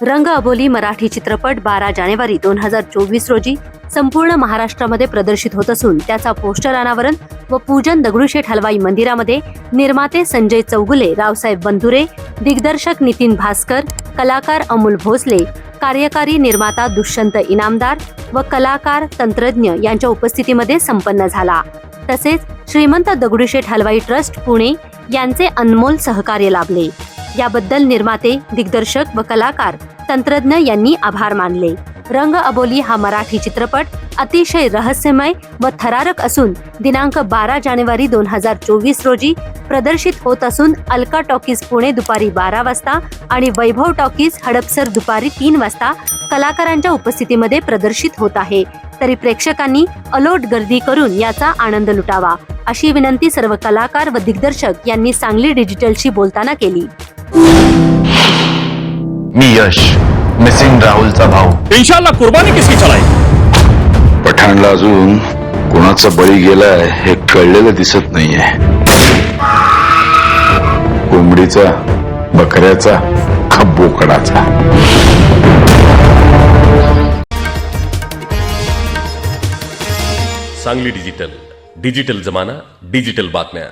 रंग अबोली मराठी चित्रपट बारा जानेवारी दोन हजार चोवीस रोजी संपूर्ण महाराष्ट्रामध्ये प्रदर्शित होत असून त्याचा पोस्टर अनावरण व पूजन दगडूशेठ हलवाई मंदिरामध्ये निर्माते संजय चौगुले रावसाहेब बंधुरे दिग्दर्शक नितीन भास्कर कलाकार अमोल भोसले कार्यकारी निर्माता दुष्यंत इनामदार व कलाकार तंत्रज्ञ यांच्या उपस्थितीमध्ये संपन्न झाला. तसेच श्रीमंत दगडूशेठ हलवाई ट्रस्ट पुणे यांचे अनमोल सहकार्य लाभले. याबद्दल निर्माते दिग्दर्शक व कलाकार तंत्रज्ञ यांनी आभार मानले. रंग अबोली हा मराठी चित्रपट अतिशय रहस्यमय व थरारक असून दिनांक बारा जानेवारी दोन हजार चोवीस रोजी प्रदर्शित होत असून अलका टॉकीज पुणे दुपारी बारा वाजता आणि वैभव टॉकीज हडपसर दुपारी तीन वाजता कलाकारांच्या उपस्थितीमध्ये प्रदर्शित होत आहे. तरी प्रेक्षकांनी अलोट गर्दी करून याचा आनंद लुटावा अशी विनंती सर्व कलाकार व दिग्दर्शक यांनी सांगली डिजिटलशी बोलताना केली. मी यश मिसिंग राहुलचा भाऊ. इंशाल्लाह कुर्बानी किसकी चलाई? पठाणला अजून कोणाचा बळी गेलाय हे कळलेलं दिसत नाहीये. कोंबडीचा बकऱ्याचा का बोकडाचा सांगली डिजिटल. डिजिटल जमाना डिजिटल बातम्या.